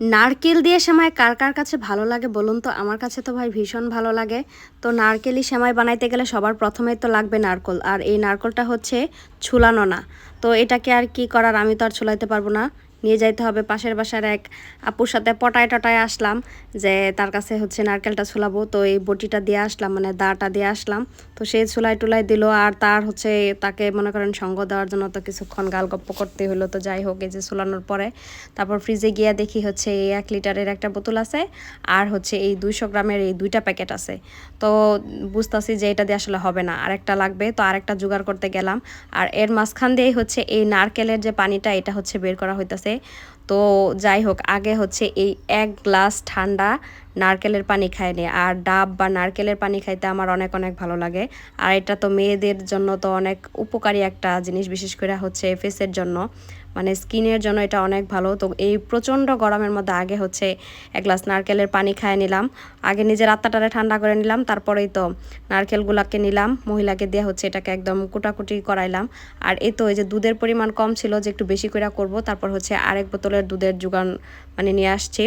নারকেল দিয়ে সেমাই কার কার কাছে ভালো লাগে বলুন তো? আমার কাছে তো ভাই ভীষণ ভালো লাগে। তো নারকেলই সেমাই বানাইতে গেলে সবার প্রথমে তো লাগবে নারকল। আর এই নারকলটা হচ্ছে ছুলানো না। তো এটাকে আর কি করার? আমি তো আর ছুলাইতে পারব না। নিয়ে যাইতে হবে। পাশের বাসার এক আপুর সাথে পটায় টটায় আসলাম যে তার কাছে হচ্ছে নারকেলটা ছুলাবো। তো এই বটিটা দিয়ে আসলাম মানে দাটা দিয়ে আসলাম। তো সে ছুলাই টুলাই দিল আর তার হচ্ছে তাকে মনে করেন সঙ্গ দেওয়ার জন্য তো কিছুক্ষণ গাল গপ্প করতে হলো তো যাই হোক এই যে ছুলানোর পরে তারপর ফ্রিজে গিয়ে দেখি হচ্ছে এই এক লিটারের একটা বোতল আছে আর হচ্ছে এই দুইশো গ্রামের এই দুইটা প্যাকেট আছে। তো বুঝতেছি যে এটা দিয়ে আসলে হবে না। আরেকটা লাগবে। তো আরেকটা জোগাড় করতে গেলাম। আর এর মাঝখান দিয়েই হচ্ছে এই নারকেলের যে পানিটা, এটা হচ্ছে বের করা হইতাছে। তো যাই হোক, আগে হচ্ছে এই এক গ্লাস ঠান্ডা নারকেলের পানি খায়নি আর ডাব বা নারকেলের পানি খাইতে আমার অনেক অনেক ভালো লাগে। আর এটা তো মেয়েদের জন্য তো অনেক উপকারী একটা জিনিস, বিশেষ করে হচ্ছে ফেসের জন্য। মানে স্কিনের জন্য এটা অনেক ভালো। তো এই প্রচণ্ড গরমের মধ্যে আগে হচ্ছে এক গ্লাস নারকেলের পানি খায় নিলাম। আগে নিজের আত্মাটারে ঠান্ডা করে নিলাম, তারপরেই তো নারকেলগুলাকে নিলাম, মহিলাকে দিয়ে হচ্ছে এটাকে একদম কুটাকুটি করাইলাম। আর এই তো এই যে দুধের পরিমাণ কম ছিল যে একটু বেশি করে করব, তারপর হচ্ছে আরেক বোতলের দুধের যোগান মানে নিয়ে আসছি।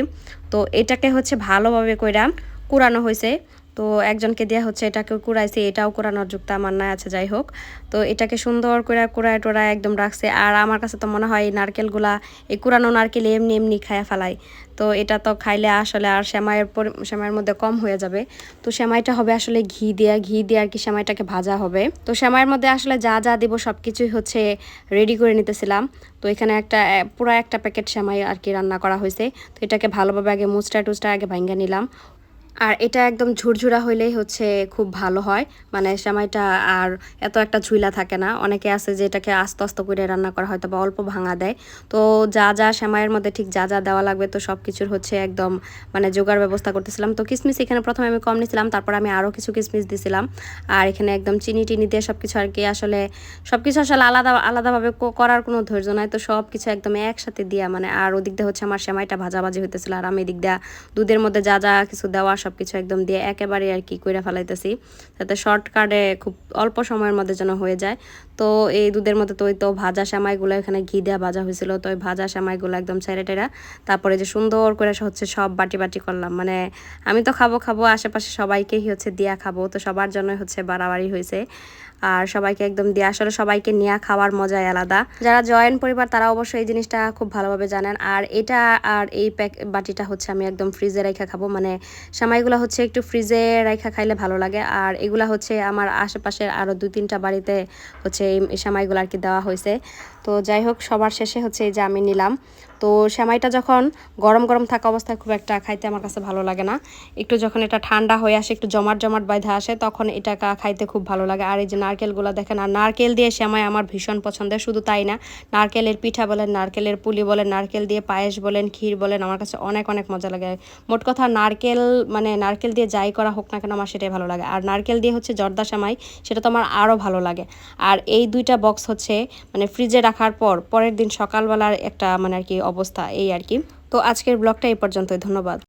তো এটাকে হচ্ছে ভালোভাবে কইরা কুড়ানো হয়েছে তো একজনকে দেওয়া হচ্ছে, এটাকে কুড়াইছে, এটাও কুড়ানোর যুক্ত আমার নাই আছে যাই হোক। তো এটাকে সুন্দর করে কুড়ায় টোড়ায় একদম রাখছে। আর আমার কাছে তো মনে হয় এই নারকেলগুলা, এই কুড়ানো নারকেল এমনি এমনি খায়া ফেলায়। তো এটা তো খাইলে আসলে আর সেমাইয়ের সেমাইয়ের মধ্যে কম হয়ে যাবে। তো সেমাইটা হবে আসলে ঘি দেওয়া ঘি দিয়ে আর কি সেমাইটাকে ভাজা হবে। তো সেমাইয়ের মধ্যে আসলে যা যা দিব সব কিছুই হচ্ছে রেডি করে নিতেছিলাম। তো এখানে একটা পুরো একটা প্যাকেট সেমাই আর কি রান্না করা হয়েছে। তো এটাকে ভালোভাবে আগে মুচটা টুচটা আগে ভাঙ্গা নিলাম। আর এটা একদম ঝুরঝুরা হইলেই হচ্ছে খুব ভালো হয়। মানে সেমাইটা আর এত একটা ঝুইলা থাকে না। অনেকে আছে যে এটাকে আস্তে আস্তে করে রান্না করা, হয়তো বা অল্প ভাঙা দেয়। তো যা যা সেমাইয়ের মধ্যে ঠিক যা যা দেওয়া লাগবে, তো সব কিছুর হচ্ছে একদম মানে জোগাড় ব্যবস্থা করতেছিলাম। তো কিসমিস এখানে প্রথমে আমি কম নিয়েছিলাম তারপর আমি আরও কিছু কিসমিস দিয়েছিলাম আর এখানে একদম চিনি টিনি দিয়ে সব কিছু আর কি আসলে সব কিছু আসলে আলাদা, আলাদাভাবে করার কোনো ধৈর্য নাই। তো সব কিছু একদম একসাথে দিয়া মানে আর ওদিক দিয়ে হচ্ছে আমার সেমাইটা ভাজাভাজি হইতেছিল। আর আমি এদিক দিয়া দুধের মধ্যে যা যা কিছু দেওয়া সব কিছু একদম দিয়ে একেবারে আর কি করে ফেলাইতেছি। যাতে শর্টকাটে খুব অল্প সময়ের মধ্যে যেন হয়ে যায়। তো এই দুধের মধ্যে তো ওই তো ভাজা সেমাইগুলো এখানে ঘি দেওয়া ভাজা হয়েছিল। তো ওই ভাজা সেমাইগুলো একদম ছেড়ে টেরা তারপরে যে সুন্দর করে হচ্ছে সব বাটি বাটি করলাম। মানে আমি তো খাব খাব, আশেপাশে সবাইকেই হচ্ছে দিয়া খাব। তো সবার জন্য হচ্ছে বাড়াবাড়ি হয়েছে আর সবাইকে একদম দিয়ে, আসলে সবাইকে নিয়ে খাওয়ার মজাই আলাদা। যারা জয়েন্ট পরিবার তারা অবশ্যই এই জিনিসটা খুব ভালোভাবে জানেন। আর এটা আর এই প্যাক বাটিটা হচ্ছে আমি একদম ফ্রিজে রেখে খাব। মানে সামাইগুলো হচ্ছে একটু ফ্রিজে রাখা খাইলে ভালো লাগে। আর এগুলা হচ্ছে আমার আশেপাশের আরও দু তিনটা বাড়িতে হচ্ছে এই সামাইগুলো আর কি দেওয়া হয়েছে তো যাই হোক, সবার শেষে হচ্ছে এই যে আমি নিলাম। তো সেমাইটা যখন গরম গরম থাকা অবস্থায় খুব একটা খাইতে আমার কাছে ভালো লাগে না। একটু যখন এটা ঠান্ডা হয়ে আসে, একটু জমাট জমাট বাইধা আসে, তখন এটা খাইতে খুব ভালো লাগে। আর এই যে নারকেলগুলো দেখেন, আর নারকেল দিয়ে সেমাই আমার ভীষণ পছন্দের, শুধু তাই না, নারকেলের পিঠা বলেন, নারকেলের পুলি বলেন, নারকেল দিয়ে পায়েস বলেন, ক্ষীর বলেন, আমার কাছে অনেক অনেক মজা লাগে। মোট কথা নারকেল মানে নারকেল দিয়ে যাই করা হোক না কেন আমার সেটাই ভালো লাগে। আর নারকেল দিয়ে হচ্ছে জর্দা সেমাই, সেটা তো আমার আরও ভালো লাগে। আর এই দুইটা বক্স হচ্ছে মানে ফ্রিজে রাখার পর, পরের দিন সকালবেলার একটা মানে আর কি অবস্থা এই আর কি। তো আজকের ব্লগটা এই পর্যন্তই ধন্যবাদ।